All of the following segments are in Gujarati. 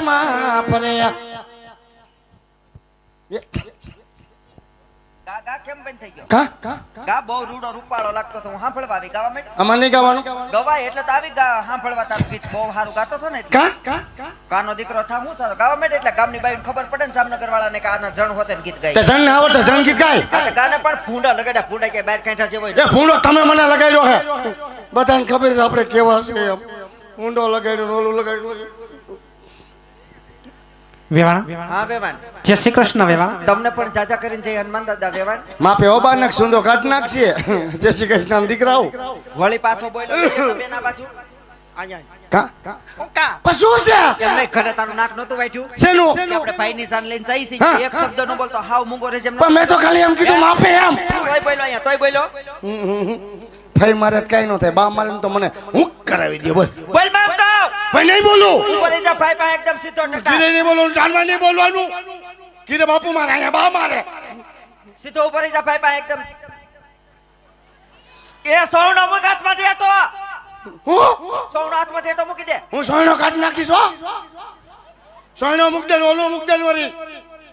મારી કટમાં ગા ગા કેમ બંધ થઈ ગયો? કા? કા ગા બહુ રૂડો રૂપાળો લાગતો તો હું સાંભળવા આવી ગાવા માટે આમાં ગાવાનું? ગવાય એટલે તો આવી ગા સાંભળવા તાર ગીત બહુ સારું ગાતો ને એટલે. કા? કા? કા? કાનો દીકરો થા હું થતો ગાવા માટે એટલે ગામની બાઈને ખબર પડે ને જામનગર વાળાને કે આના જણ હોતે ને ગીત તે જણ ને જણ ગીત ગાય. તો ગાને પણ ફૂંડા લગાડ્યા ફૂંડા કે બહાર કાંઠા જેવો એ ફૂંડો તમે મને લગાડ્યો હે. બધાને ખબર છે આપણે કેવા છે ઊંડો લગાડ્યો ઓલું લગાડ્યું. વેવાણ? હા વેવાન જય શ્રી કૃષ્ણ વેવાણ. તમને પણ જાજા કરીને જય હનુમાન દાદા વેવાન માપે ઓબા નાખ સુંદો કાઢ નાખશે જય શ્રી કૃષ્ણ દીકરાઓ. વળી પાછો બોલ્યો બેના બાજુ? અહીંયા કા? કા કા? પણ શું છે. એમ નહીં તારું નાક નહોતું વાટ્યું શેનું? ભાઈની સાન લઈને જઈ છીએ. હા. એક શબ્દ નો બોલતો હાવ મૂંગો રહે જેમ મેં તો ખાલી એમ કીધું માપે એમ. તોય બોલ્યો અહીંયા તોય બોલ્યો. ભાઈ મારે કઈ ન થાય. બા મારે તો મને હું કરાવી દે બોલ. બોલ ભાઈ નહીં બોલું. ઉપર જા ભાઈ પાસે એકદમ સીધો ટકા. કીરે નહીં બોલવાનું જાનવા નહીં બોલવાનું. કીરે બાપુ મારે અહીંયા બા મારે. સીધો ઉપર જા ભાઈ ભાઈ એકદમ એ સોનો હાથમાં દે તો હું? સોનો હાથમાં દે તો મૂકી દે. હું સોનો કાઢી નાખીશ હો? સોનો મૂક દે ઓલો મૂક દે ને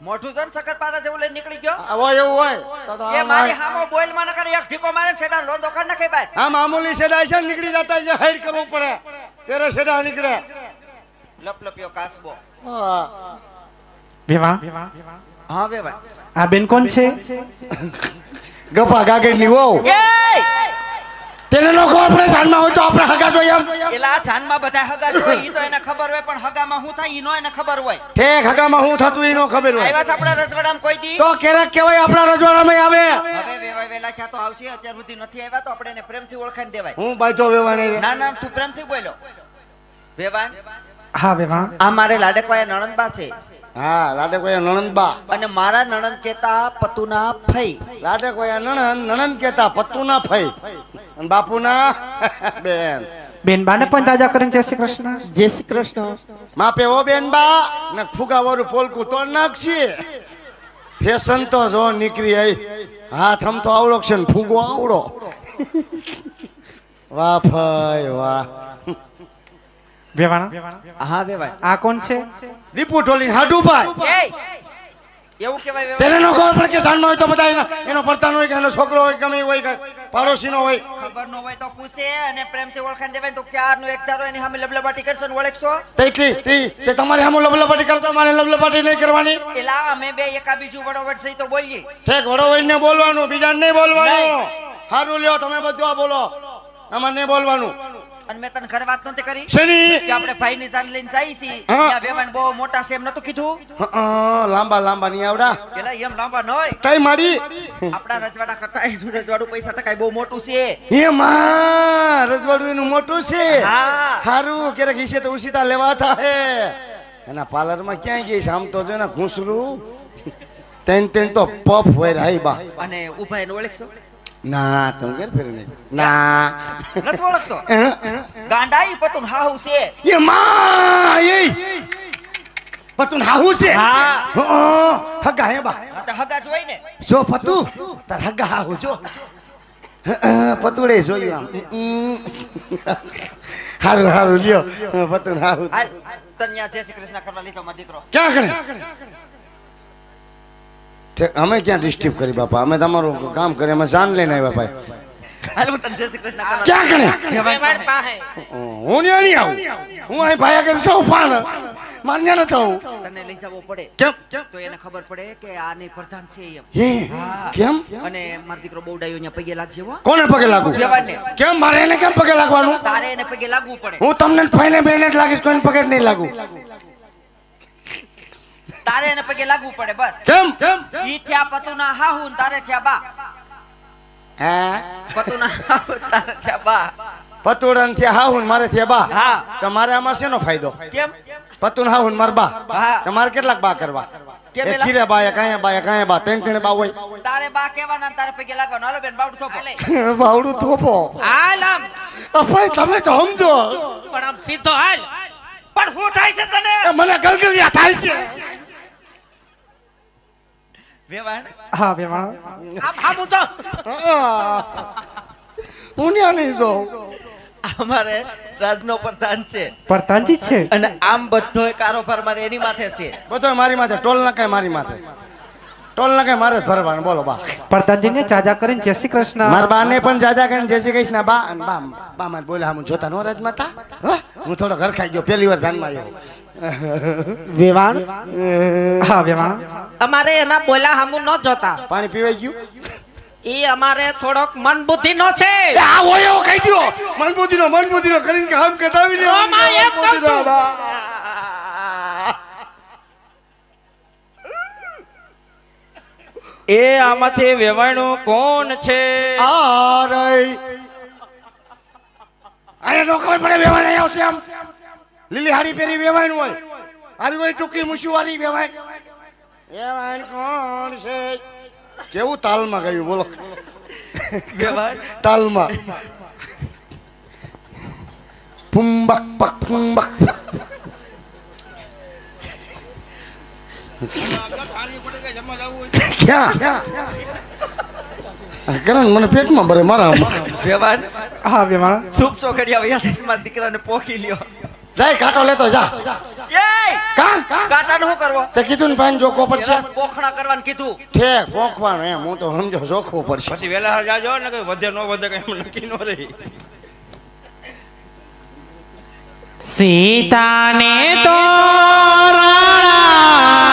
મોઢું જન શક્કરપારા જેવું લઈને નીકળી ગયો? આવો હોય એવું હોય. તો એ મારી. હામો બોઈલમાં નકર કરે એક ઢીકો મારે ને છેડા લોંદો કાઢ નાખે બાય આ મામૂલી સેડા છે ને નીકળી જતા છે હાઈડ કરવું પડે. તેરે છેડા નીકળે. લપલપ્યો કાસબો. હા. બે ભાઈ આ બેન કોણ છે? ગપા ગાગે ની વહુ. એ! તેને લોકો આપણે જાનમાં સાંજમાં હોય તો આપણે હગા જોઈએ એમ. એલા જાનમાં બધા હગા જોઈએ ઈ તો એને ખબર હોય પણ હગામાં શું થાય ઈ નો એને ખબર હોય. ઠેક હગામાં હું થતું ઈ નો ખબર હોય. આવ્યા આપણા રસગડામાં કોઈ દી? તો ક્યારેક કેવાય આપણા રજવાડામાં આવે. હવે વેવાય વેલા ક્યાં તો આવશે અત્યાર સુધી નથી આવ્યા તો આપણે એને પ્રેમથી ઓળખાઈ દેવાય. હું બાજુ વેવાને ના ના તું પ્રેમથી બોલો. વેવાન હા વેવાન આ મારે લાડકવાયા નણંદબા છે. હા લાડે નણંદબા. નણંદ બા અને મારા નણંદ કેતા પતુના ફઈ. લાડે નણંદ નણંદ કેતા પતુના ના ફઈ. અને બાપુ ના બેન બેન બાને પણ તાજા કરીને જય શ્રી કૃષ્ણ જય શ્રી કૃષ્ણ માપે ઓ બેન બા ને ફુગા વાળું પોલકું તો નાખશે ફેશન તો જો નીકળી આઈ હાથ આમ તો આવડો છે ને ફુગો આવડો વાહ ભાઈ વાહ વેવાણ હા વેવાય આ કોણ છે? દીપુ ઢોલી હાડુ ભાઈ એ એવું કેવાય તેને નો ખબર પડે કે સાંજનો હોય તો બધા એના પડતાનો હોય કે એનો છોકરો હોય ગમે હોય કે પાડોશીનો હોય. ખબર ન હોય તો પૂછે અને પ્રેમથી ઓળખાણ દેવાય તો ક્યારનો એક ધારો એની સામે લબલબાટી કરશો ને ઓળખશો? તેટલી તે- તે તમારે આમ લબલબાટી કરતા મારે લબલબાટી નહીં કરવાની. એલા અમે બે એકા બીજું વડોવડ સહી તો બોલીએ. ઠેક વડો ને બોલવાનું બીજા નહીં બોલવાનું. સારું લ્યો તમે બધું આ બોલો. અમારે નહીં બોલવાનું. અને મેં તને ઘર વાત નતી કરી? કે આપણે ભાઈની જાન લઈને જઈએ છી. ત્યાં વેવાણ બહુ મોટા છે એમ નતું કીધું? લાંબા લાંબા નહીં આવડા. પેલા એમ લાંબા ન હોય કઈ મારી? આપણા રજવાડા કરતા એનું રજવાડું પૈસા ટકાય બહુ મોટું છે. એ માં રજવાડું એનું મોટું છે. હા. હારું ક્યારેક ઈસે તો ઉસીતા લેવા હે એના પાર્લરમાં ક્યાંય ગઈ છે? આમ તો જો ને ઘૂસરું. તેન તેન તો પફ હોય રાઈ બા. અને ઊભા એને ઓળખશો? ના તમે ઘેર ફેર નહીં ના. નથી ઓળખતો. ગાંડાઈ પતુન હાહુ છે. એ માં એ. પતુન હાહુ છે? હા. હો હગા હે બા. તો હગા જોઈ ને. જો પતુ તાર હગા હાહુ જો. પતુડે જોયું આમ. હારું હારું લ્યો. પતુન હાહુ. તન્યા તને જય શ્રી કૃષ્ણ કરવા લીધો મારો દીકરો. ક્યાં કણે અમે ક્યાં ડિસ્ટર્બ કરી બાપા? અમે તમારું કામ કરી અમે જાન લઈને આવ્યા ભાઈ. હાલ હું જય શ્રી કૃષ્ણ ક્યાં કણે હું નહીં આવું. હું અહીં ભાઈ આગળ સૌ ફાન માન્ય ન થવું તને લઈ જવો પડે. કેમ? કેમ તો એને ખબર પડે કે આને પ્રધાન છે એમ. કેમ? અને મારો દીકરો બહુ ડાયો અહીંયા પગે લાગજે હો. કોને પગે લાગુ વેવાણને. કેમ? મારે એને કેમ પગે લાગવાનું? તારે એને પગે લાગવું પડે. હું તમને ફાઈને બેને જ લાગીશ કોઈને પગે નહીં લાગુ તારે એને પગે લાગવું પડે બસ. કેમ? કેમ ઈ થયા પતુના હાહુ ને તારે થયા બા. હે? પતુના હાહુ તારે થયા બા. પતુડનથી હાહુન મારે થી બા. હા. તમારે આમાં શેનો ફાયદો? કેમ? પતુન હાહુન માર બા. તમારે કેટલાક બા કરવા? એ? ખીરે બાયા કાંયા બાયા કાંયા બા. ત્રણ ત્રણ બા હોય. તારે બા કેવાના તારે પગે લાગવાનો. હાલો બેન બાવડું થોપો. બાવડું થોપો. હાલ આમ. અફાઈ તમે તો સમજો. પણ આમ સીધો હાલ. પણ શું થાય છે તને? મને ગલગલિયા થાય છે. વેવાણ હા વેવાણ આમ હામું જો હું. ન્યા નહીં જોઉં. અમારે રાજનો પ્રધાન છે. પ્રધાનજી જ છે? અને આમ બધો કારોબાર મારે એની માથે છે. બધો મારી માથે ટોલ નાખાય મારી માથે. ટોલ નાખાય મારે જ ભરવાનું બોલો બા. પ્રધાનજીને ચાજા કરીને જય શ્રી કૃષ્ણ. મારા બાને પણ જાજા કરીને જય શ્રી કૃષ્ણ બા. અને બા બા માં બોલ્યા હું જોતા નો રાજ માતા હું થોડો ઘર ખાઈ ગયો પહેલી વાર જાનમાં આવ્યો. વેવાણ? હા વેવાણ. અમારે એના બોલા હામુ ન જોતા. પાણી પીવાઈ ગયું? એ અમારે થોડોક મન બુદ્ધિ નો છે આ હોય એવો કહી દ્યો. મનબુદ્ધિનો મનબુદ્ધિનો કરીને કે આમ કટાવી લે ઓ માં એમ કહું છું. એ આમાંથી વેવાણું કોણ છે? આ રઈ અહીંયા નો ખબર પડે વેવાણ અહીંયા આવશે આમ. લીલી હાડી પહેરી વેવાણ હોય. આવી કોઈ ટૂંકી મૂછું વાળી વેવાણ? વેવાણ કોણ છે? કેવું તાલમાં ગયું બોલો. તાલમાં. પુંબક પક પુંબક. કરણ મને પેટમાં ભરે મારા વેવાણ? હા વેવાણ. સૂપ ચોકડિયા આવે મારા દીકરાને પોખી લ્યો. જાય કાંટો લેતો જા. એય શું કરવો? તે કીધું ને ભાઈ જોખવો પડશે. પેલા કરવાનું કીધું. ઠેક પોખવાનું એમ હું તો સમજો જોખવું પડશે. પછી વેલા જાજો ને કે વધે નો વધે કઈ એમ નક્કી નો રહી. સીતાને તો આવા